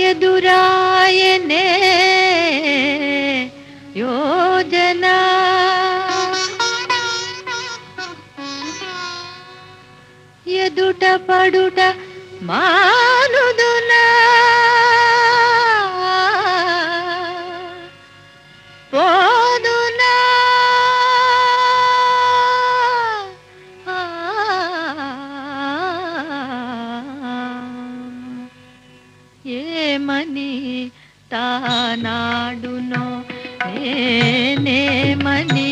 ఎదురాయనే యోజన. ఎదుట పడుట మాను ఏమని తానాడునో? నేనేమని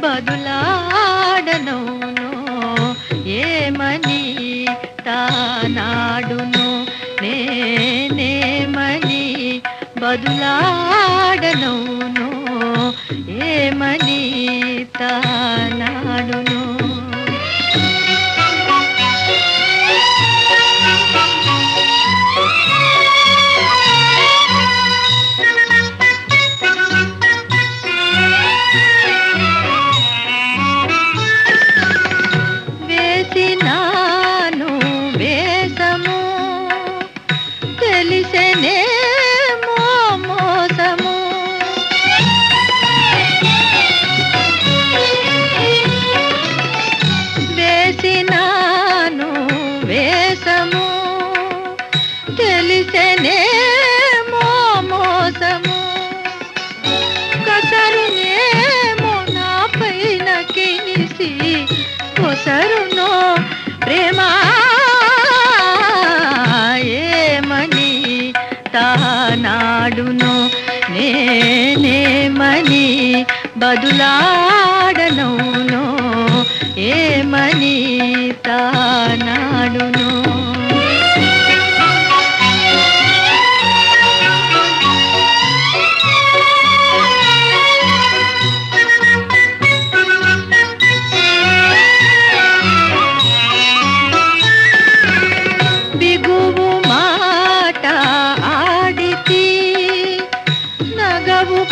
బదులాడనోనో ఏమని తానాడునో? నేనేమని బదులాడనోనో ఏమని తానాడును? తెలిసెనేమో మోసము. కసరునేమో నా పైన కినిసి కొసరునో ప్రేమ. ఏమని తానాడును నేనేమని బదులాడనౌనో ఏమని తానాడును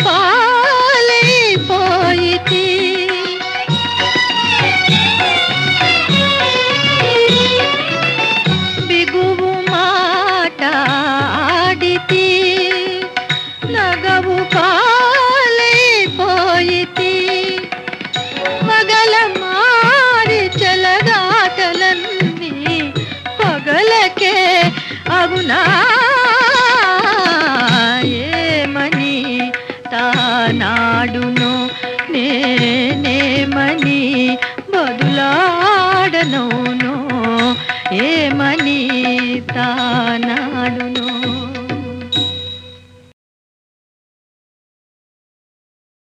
పాలైపోయితి. బిగువు మాట ఆడితి నగవు పాలైపోయితి. పగల మారి చలగాటలన్నీ పగలకే అవునా ఏమని తానాడునో?